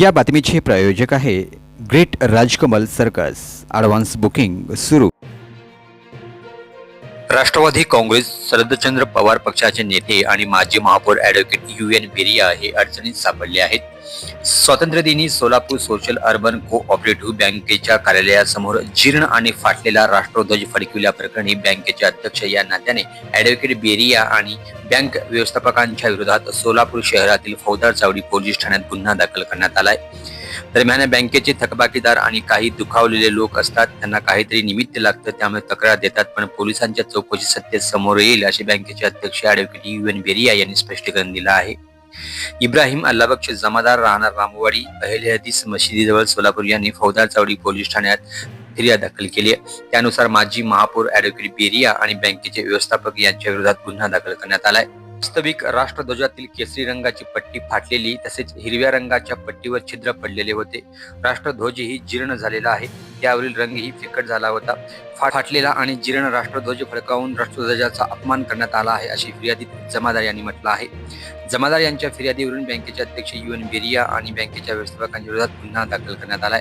या बातमीचे प्रायोजक आहे great Rajkamal circus. Advance booking सुरू. राष्ट्रवादी काँग्रेस शरदचंद्र पवार पक्षाचे नेते आणि माजी महापौर ॲडव्होकेट यू एन बेरिया हे अडचणीत सापडले आहेत. स्वातंत्र्यदिनी सोलापूर सोशल अर्बन कोऑपरेटिव्ह बँकेच्या कार्यालयासमोर जीर्ण आणि फाटलेला राष्ट्रध्वज फडकविल्याप्रकरणी बँकेचे अध्यक्ष या नात्याने ॲडव्होकेट बेरिया आणि बँक व्यवस्थापकांच्या विरोधात सोलापूर शहरातील फौदार चावडी पोलीस ठाण्यात गुन्हा दाखल करण्यात आलाय. दरम्यान बँकेचे थकबाकीदार आणि काही दुखावलेले लोक असतात. त्यांना काहीतरी निमित्त लागतं त्यामुळे तक्रार देतात पण पोलिसांच्या चौकशी सत्य समोर येईल असे बँकेचे अध्यक्ष ॲडव्होकेट यू एन बेरिया यांनी स्पष्टीकरण दिलं आहे. इब्राहिम अल्लाबक्ष जमादार राहणार रामवाडी अहेल हदीस मशिदीजवळ सोलापूर यांनी फौदार चावडी पोलीस ठाण्यात फिर्याद दाखल केली आहे. त्यानुसार माजी महापौर ॲडव्होकेट बेरिया आणि बँकेचे व्यवस्थापक यांच्या विरोधात गुन्हा दाखल करण्यात आलाय वास्तविक राष्ट्रध्वजातील केसरी रंगाची पट्टी फाटलेली तसेच हिरव्या रंगाच्या पट्टीवर छिद्र पडलेले होते. राष्ट्रध्वजही जीर्ण झालेला आहे. त्यावरील रंगही फिकट झाला होता. फाटलेला आणि जीर्ण राष्ट्रध्वज फडकावून राष्ट्रध्वजाचा अपमान करण्यात आला आहे अशी फिर्यादीत जमादार यांनी म्हटलं आहे. जमादार यांच्या फिर्यादीवरून बँकेचे अध्यक्ष यू एन बेरिया आणि बँकेच्या व्यवस्थापकांच्या विरोधात गुन्हा दाखल करण्यात आलाय.